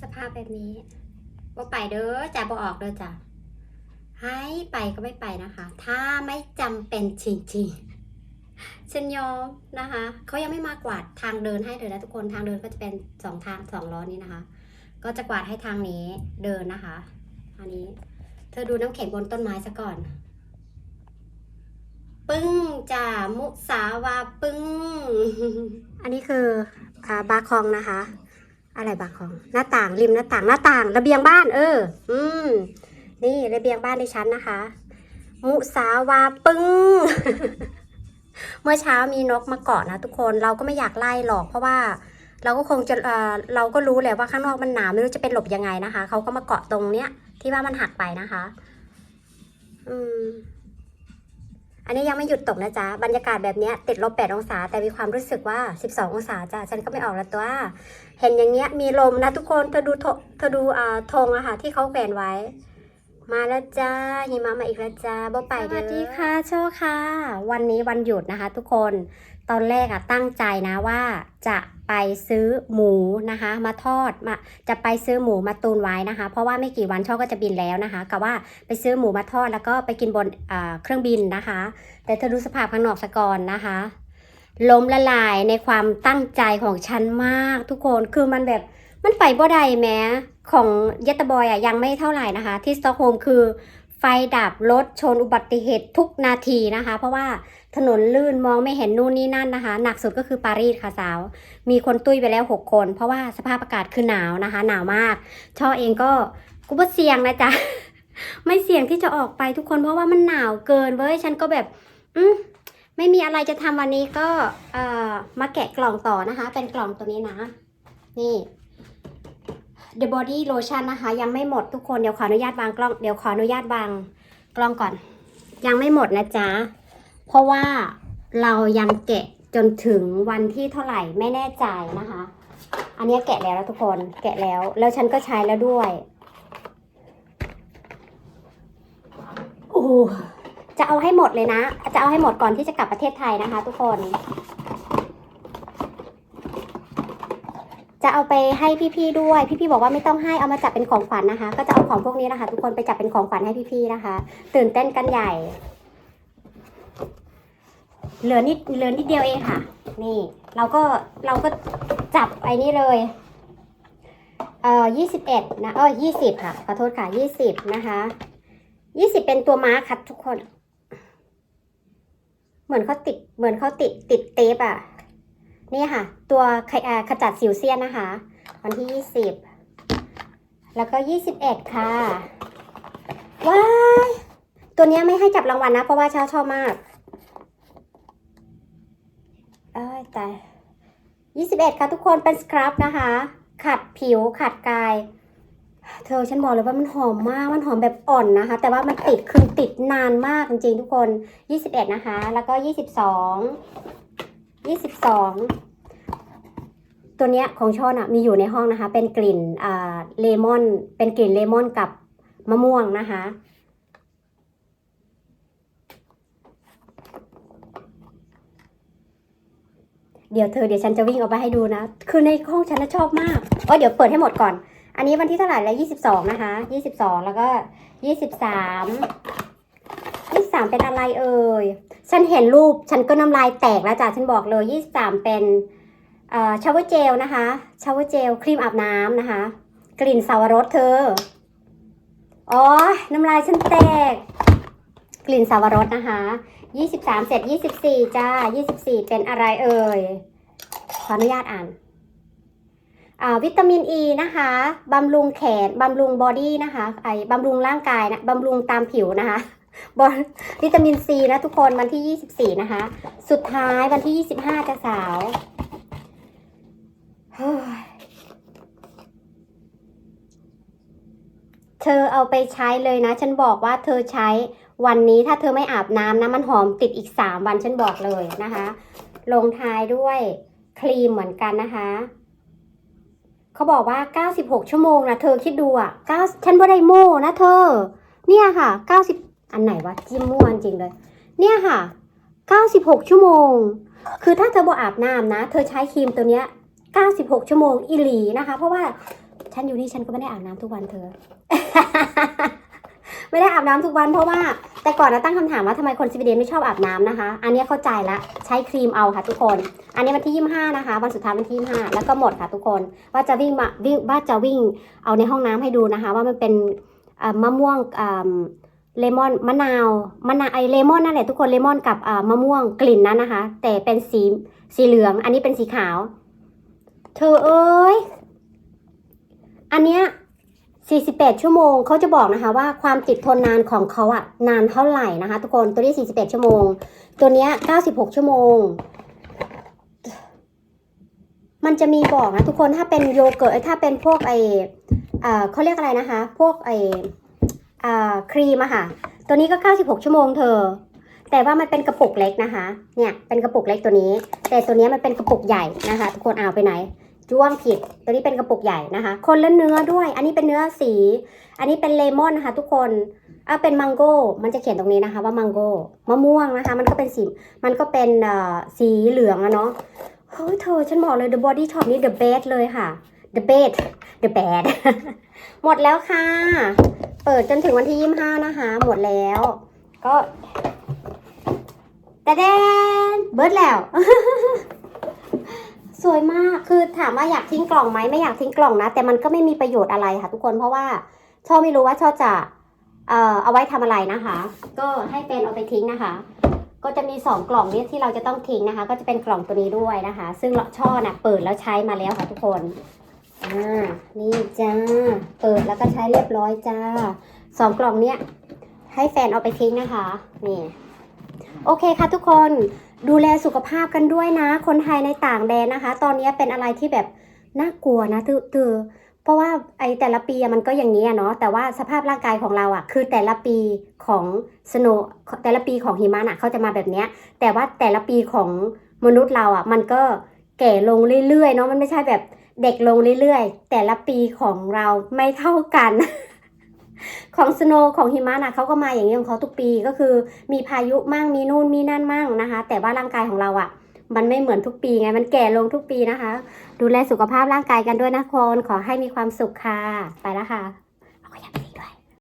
สภาพแบบนี้ว่าไปเด้อจ่าบอออกเด้อจ้ะให้ไปก็ไม่ไปนะคะ ถ้าไม่จำเป็นจริงๆฉันยอมนะคะเขายังไม่มากวาดทางเดินให้เลยนะทุกคนทางเดินก็จะเป็นสองทางสองล้อนี้นะคะ ก็จะกวาดให้ทางนี้เดินนะคะ อันนี้ เธอดูน้ำแข็งบนต้นไม้ซะก่อน ปึ้งจ่ามุสาวาปึ้ง อันนี้คืออาบาร์คองนะคะ อะไรบาร์คอง หน้าต่างริมหน้าต่างหน้าต่าง ระเบียงบ้าน เออ อืม นี่ระเบียงบ้านดิฉันนะคะ มุสาวาปึ้ง เมื่อเช้ามีนกมาเกาะนะทุกคนเราก็ไม่อยากไล่หรอก เพราะว่า เราก็คงจะเออเราก็รู้แหละว่าข้างนอกมันหนาวไม่รู้จะเป็นหลบยังไงนะคะเขาก็มาเกาะตรงเนี้ยที่ว่ามันหักไปนะคะ อืม อันนี้ยังไม่หยุดตกนะจ๊ะ บรรยากาศแบบนี้ติดลบ 8 องศา แต่มีความรู้สึกว่า 12 องศาจ้ะ ฉันก็ไม่ออกแล้วตัว เห็นอย่างเงี้ยมีลมนะทุกคน เธอดูเธอดูอ่าธงอะค่ะที่เขาแขวนไว้ มาแล้วจ้าหิมะมาอีกแล้วจ้าบ่ไปเด้อสวัสดีค่ะโชคค่ะ วันนี้วันหยุดนะคะ ทุกคน ตอนแรกอะตั้งใจนะว่าจะไปซื้อหมูนะคะ มาทอดมาจะไปซื้อหมูมาตุนไว้นะคะ เพราะว่าไม่กี่วันช่อก็จะบินแล้วนะคะกับว่าไปซื้อหมูมาทอดแล้วก็ไปกินบนเครื่องบินนะคะ แต่เธอดูสภาพข้างนอกสะก่อนนะคะล้มละลายในความตั้งใจของฉันมากทุกคนคือมันแบบ มันไปบ่ได้แม้ของเยตบอยอะยังไม่เท่าไหร่นะคะ ที่สตอกโฮมคือไฟดับรถชนอุบัติเหตุทุกนาทีนะคะ เพราะว่าถนนลื่นมองไม่เห็นนู่นนี่นั่นนะคะ หนักสุดก็คือปารีสค่ะสาว มีคนตุ้ยไปแล้ว 6 คน เพราะว่าสภาพอากาศคือหนาวนะคะ หนาวมาก ช่อเองก็กูว่เสี่ยงนะจ๊ะ ไม่เสี่ยงที่จะออกไปทุกคนเพราะว่ามันหนาวเกินเว้ยฉันก็แบบ อืมไม่มีอะไรจะทำวันนี้ก็เอ่อมาแกะกล่องต่อนะคะ เป็นกล่องตัวนี้นะ นี่ The Body Lotion นะคะ ยังไม่หมดทุกคนเดี๋ยวขออนุญาตวางกล้องเดี๋ยวขออนุญาตวางกล้องก่อน ยังไม่หมดนะจ๊ะ เพราะว่าเรายังแกะจนถึงวันที่เท่าไหร่ไม่แน่ใจนะคะ อันนี้แกะแล้วทุกคนแกะแล้ว แล้วฉันก็ใช้แล้วด้วยโอ้จะเอาให้หมดเลยนะ จะเอาให้หมดก่อนที่จะกลับประเทศไทยนะคะ ทุกคน จะเอาไปให้พี่ๆด้วย พี่ๆบอกว่าไม่ต้องให้เอามาจับเป็นของขวัญนะคะ ก็จะเอาของพวกนี้นะคะ ทุกคนไปจับเป็นของขวัญให้พี่ๆนะคะ ตื่นเต้นกันใหญ่ เหลือนิดเหลือนิดเดียวเองค่ะ นี่ เราก็เราก็จับไอ้นี่เลยเอ่อยี่สิบเอ็ดนะเออยี่สิบค่ะขอโทษค่ะยี่สิบนะคะยี่สิบเป็นตัวม้าคัดทุกคน เหมือนเขาติดเหมือนเขาติดติดเทปอะ นี่ค่ะ ตัวขยอ่าขจัดสิวเซียนนะคะ วันที่ยี่สิบแล้วก็ยี่สิบเอ็ดค่ะ ว้าย ตัวนี้ไม่ให้จับรางวัลนะ เพราะว่าชาชอบมากเอ้ยแต่ยี่สิบเอ็ดค่ะทุกคนเป็นสครับนะคะ ขัดผิวขัดกาย เธอฉันบอกเลยว่ามันหอมมาก มันหอมแบบอ่อนนะคะ แต่ว่ามันติดคือติดนานมากจริงๆทุกคน 21 นะคะ แล้วก็ 22 22ตัวเนี้ยของช่อน่ะมีอยู่ในห้องนะคะ เป็นกลิ่นอ่าเลมอน เป็นกลิ่นเลมอนกับมะม่วงนะคะเดี๋ยวเธอเดี๋ยวฉันจะวิ่งออกไปให้ดูนะ คือในห้องฉันน่ะชอบมากเออเดี๋ยวเปิดให้หมดก่อน อันนี้วันที่เท่าไหร่แล้วยี่สิบสองนะคะยี่สิบสองแล้วก็ยี่สิบสามามเป็นอะไรเอ่ย ฉันเห็นรูปฉันก็น้ำลายแตกแล้วจ้ะ ฉันบอกเลยยี่สามเป็นเอ่อชาวเวอร์เจลนะคะชาวเวอร์เจลครีมอาบน้ำนะคะ กลิ่นสาวรสเธอ อ๋อ น้ำลายฉันแตก กลิ่นสาวรสนะคะยี่สิบสามเสร็จยี่สิบสี่จ้ายี่สิบสี่เป็นอะไรเอ่ย ขออนุญาตอ่านอ่าวิตามินอ e ีนะคะบำรุงแขนบำรุงบอดี้นะคะไอ้บำรุงร่างกายนะบำรุงตามผิวนะคะ บอวิตามินซีนะทุกคนวันที่ 24 นะคะ สุดท้ายวันที่ 25 จะสาวเฮ้ยเธอเอาไปใช้เลยนะ ฉันบอกว่าเธอใช้วันนี้ถ้าเธอไม่อาบน้ำนะมันหอมติดอีก 3 วันฉันบอกเลยนะคะ ลงท้ายด้วยครีมเหมือนกันนะคะเขาบอกว่า 96 ชั่วโมงนะเธอคิดดูอะ9ฉันว่าได้โม่นะเธอ เนี่ยค่ะ 90 อันไหนวะจิ้มม่วนจริงเลย เนี่ยค่ะ 96 ชั่วโมง คือถ้าเธอบ่อาบน้ำนะ เธอใช้ครีมตัวเนี้ย 96 ชั่วโมงอีหลีนะคะ เพราะว่าฉันอยู่นี่ฉันก็ไม่ได้อาบน้ำทุกวันเธอ ไม่ได้อาบน้ำทุกวันเพราะว่า แต่ก่อนนะตั้งคำถามว่าทำไมคนสวีเดนไม่ชอบอาบน้ำนะคะ อันนี้เข้าใจละใช้ครีมเอาค่ะทุกคน อันนี้วันที่ 25 นะคะ วันสุดท้ายวันที่ 25 แล้วก็หมดค่ะทุกคน ว่าจะวิ่งมาวิ่งว่าจะวิ่งเอาในห้องน้ำให้ดูนะคะ ว่ามันเป็นมะม่วง เลมอนมะนาวมะนาวไอเลมอนนั่นแหละทุกคนเลมอนกับมะม่วงกลิ่นนั้นนะคะ แต่เป็นสีสีเหลือง อันนี้เป็นสีขาว เธอเอ้ยอันเนี้ย48 ชั่วโมงเขาจะบอกนะคะว่าความติดทนนานของเขาอะนานเท่าไหร่นะคะ ทุกคนตัวนี้ 48 ชั่วโมง ตัวเนี้ย96 ชั่วโมง มันจะมีบอกนะทุกคนถ้าเป็นโยเกิร์ตถ้าเป็นพวกไอเขาเรียกอะไรนะคะ พวกไอ ครีมอะค่ะ ตัวนี้ก็ 96 ชั่วโมงเธอ แต่ว่ามันเป็นกระปุกเล็กนะคะ เนี่ย เป็นกระปุกเล็กตัวนี้ แต่ตัวนี้มันเป็นกระปุกใหญ่นะคะ ทุกคนเอาไปไหนจ้วงผิด ตัวนี้เป็นกระปุกใหญ่นะคะ คนละเนื้อด้วย อันนี้เป็นเนื้อสี อันนี้เป็นเลมอนนะคะ ทุกคนเอาเป็นมังโก้ มันจะเขียนตรงนี้นะคะว่ามังโก้ มะม่วงนะคะ มันก็เป็นสี มันก็เป็นสีเหลืองอะเนาะ เฮ้ยเธอ ฉันบอกเลย The Body Shop นี่ the best เลยค่ะ the best the bad หมดแล้วค่ะ เปิดจนถึงวันที่25นะคะ หมดแล้ว ก็แต่แดนเบิร์ดแล้ว สวยมากคือถามว่าอยากทิ้งกล่องไหมไม่อยากทิ้งกล่องนะ แต่มันก็ไม่มีประโยชน์อะไรค่ะทุกคนเพราะว่าชอบไม่รู้ว่าชอบจะเอ่อเอาไว้ทำอะไรนะคะ ก็ให้เป็นเอาไปทิ้งนะคะ ก็จะมีสองกล่องนี้ที่เราจะต้องทิ้งนะคะ ก็จะเป็นกล่องตัวนี้ด้วยนะคะ ซึ่งช่อน่ะเปิดแล้วใช้มาแล้วค่ะทุกคน อ่า นี่จ้า เปิดแล้วก็ใช้เรียบร้อยจ้า สองกล่องเนี้ยให้แฟนเอาไปทิ้งนะคะ นี่ โอเคค่ะทุกคน ดูแลสุขภาพกันด้วยนะ คนไทยในต่างแดนนะคะ ตอนนี้เป็นอะไรที่แบบน่ากลัวนะตือตือเพราะว่าไอแต่ละปีมันก็อย่างนี้อะเนาะ แต่ว่าสภาพร่างกายของเราอะคือแต่ละปีของสโนแต่ละปีของหิมะน่ะเขาจะมาแบบเนี้ย แต่ว่าแต่ละปีของมนุษย์เราอะมันก็แก่ลงเรื่อยๆเนาะ มันไม่ใช่แบบ เด็กลงเรื่อยๆ แต่ละปีของเราไม่เท่ากัน ของสโนของหิมะนะเขาก็มาอย่างนี้ของเขาทุกปีก็คือ มีพายุมั่งมีนู่นมีนั่นมั่งนะคะ แต่ว่าร่างกายของเราอะ่ะ มันไม่เหมือนทุกปีไงมันแก่ลงทุกปีนะคะ ดูแลสุขภาพร่างกายกันด้วยนะคนขอให้มีความสุขค่ะไปแล้วค่ะ